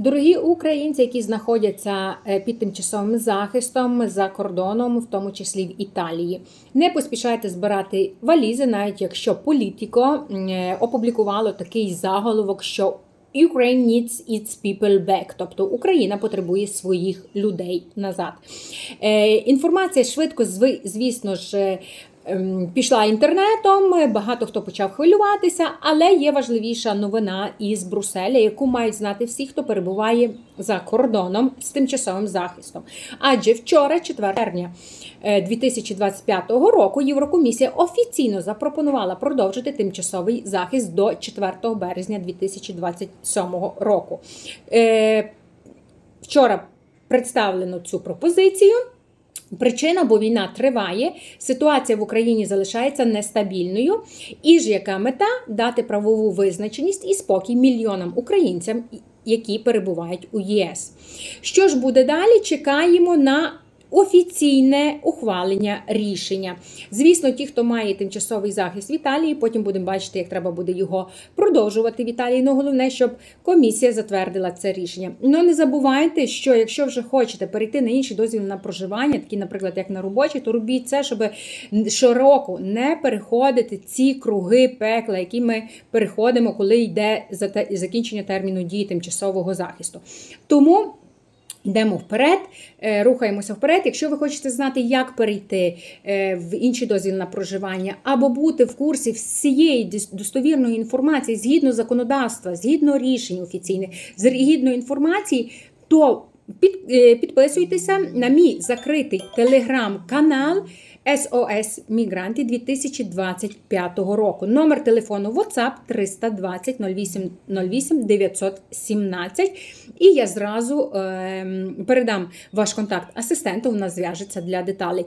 Дорогі українці, які знаходяться е, під тимчасовим захистом за кордоном, в тому числі в Італії, не поспішайте збирати валізи, навіть якщо політико е, опублікувало такий заголовок, що Ukraine needs its people back, тобто Україна потребує своїх людей назад. Е, Інформація швидко, звісно ж, пішла інтернетом. Багато хто почав хвилюватися, але є важливіша новина із Брюсселя, яку мають знати всі, хто перебуває за кордоном з тимчасовим захистом. Адже вчора, 4 червня е, 2025 року, Єврокомісія офіційно запропонувала продовжити тимчасовий захист до 4 березня 2027 року. Е, Вчора представлено цю пропозицію. Причина, бо війна триває, ситуація в Україні залишається нестабільною. І ж яка мета дати правову визначеність і спокій мільйонам українцям, які перебувають у ЄС. Що ж буде далі? Чекаємо на офіційне ухвалення рішення. Звісно, ті, хто має тимчасовий захист в Італії, потім будемо бачити, як треба буде його продовжувати в Італії. Ну головне, щоб комісія затвердила це рішення. Ну не забувайте, що якщо вже хочете перейти на інші дозвіли на проживання, такі, наприклад, як на робочі, то робіть це, щоб щороку не переходити ці круги пекла, які ми переходимо, коли йде за закінчення терміну дії тимчасового захисту. Тому. Йдемо вперед, е, рухаємося вперед. Якщо ви хочете знати, як перейти е, в інший дозвіл на проживання, або бути в курсі всієї достовірної інформації згідно законодавства, згідно рішень офіційних, згідно інформації, то під, е, підписуйтеся на мій закритий телеграм-канал SOS Мігранти 2025 року. Номер телефону WhatsApp 320 08 08 917. І я зразу ем, передам ваш контакт асистенту. Вона зв'яжеться для деталей.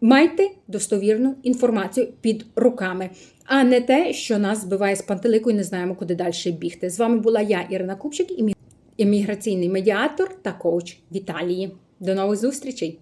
Майте достовірну інформацію під руками, а не те, що нас збиває з пантелику і не знаємо, куди далі бігти. З вами була я, Ірина Купчик, імі- імміграційний медіатор та коуч Віталії. До нових зустрічей!